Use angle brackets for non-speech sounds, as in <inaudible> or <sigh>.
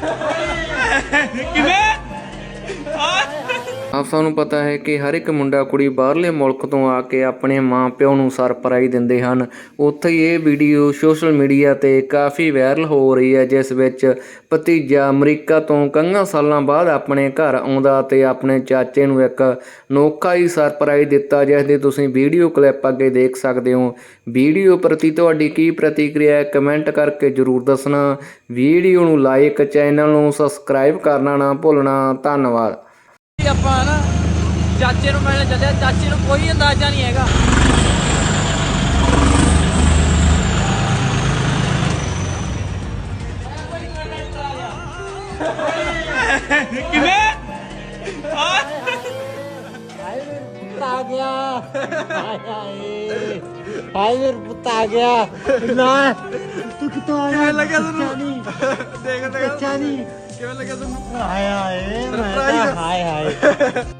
<laughs> que nem ਆਪ ਸਾਨੂੰ ਪਤਾ ਹੈ ਕਿ ਹਰ ਇੱਕ ਮੁੰਡਾ ਕੁੜੀ ਬਾਹਰਲੇ ਮੁਲਕ ਤੋਂ ਆ ਕੇ ਆਪਣੇ ਮਾਂ-ਪਿਓ ਨੂੰ ਸਰਪ੍ਰਾਈਜ਼ ਦਿੰਦੇ ਹਨ। ਉੱਥੇ ਹੀ ਇਹ ਵੀਡੀਓ ਸੋਸ਼ਲ ਮੀਡੀਆ ਤੇ ਕਾਫੀ ਵਾਇਰਲ ਹੋ ਰਹੀ ਹੈ, ਜਿਸ ਵਿੱਚ ਭਤੀਜਾ ਅਮਰੀਕਾ ਤੋਂ ਕਈਆਂ ਸਾਲਾਂ ਬਾਅਦ ਆਪਣੇ ਘਰ ਆਉਂਦਾ ਤੇ ਆਪਣੇ ਚਾਚੇ ਨੂੰ ਇੱਕ ਅਨੋਖਾ ਹੀ ਸਰਪ੍ਰਾਈਜ਼ ਦਿੱਤਾ, ਜਿਸ ਦੀ ਤੁਸੀਂ ਵੀਡੀਓ ਕਲਿੱਪ ਅੱਗੇ ਦੇਖ ਸਕਦੇ ਹੋ। ਵੀਡੀਓ ਪ੍ਰਤੀ ਤੁਹਾਡੀ ਕੀ ਪ੍ਰਤੀਕਿਰਿਆ ਹੈ, ਕਮੈਂਟ ਕਰਕੇ ਜਰੂਰ ਦੱਸਣਾ। ਵੀਡੀਓ ਨੂੰ ਲਾਈਕ, ਚੈਨਲ ਨੂੰ ਸਬਸਕ੍ਰਾਈਬ ਕਰਨਾ ਨਾ ਭੁੱਲਣਾ। ਧੰਨਵਾਦ। ਜੀ ਆਪਾਂ ਨਾ ਚਾਚੇ ਨੂੰ ਮਿਲਣ ਚੱਲਿਆ ਚਾਚੇ ਨੂੰ ਕੋਈ ਅੰਦਾਜ਼ਾ ਨਹੀਂ ਹੈਗਾ। ਆ ਗਿਆ ਹਾਏ ਹਾਏ ਹਾਏ ਮੇਰੇ ਪੁੱਤ ਆ ਗਿਆ। ਨਾ ਤੂੰ ਕਿੱਥੋਂ ਆ ਗਿਆ ਕਿਵੇਂ ਲੱਗਿਆ ਤੁਹਾਨੂੰ? ਨਹੀਂ ਦੇਖ ਨਹੀਂ ਕਿਵੇਂ ਲੱਗਿਆ ਤੁਹਾਨੂੰ? ਹਾਏ ਹਾਏ ਮੈਂ ハハハハ!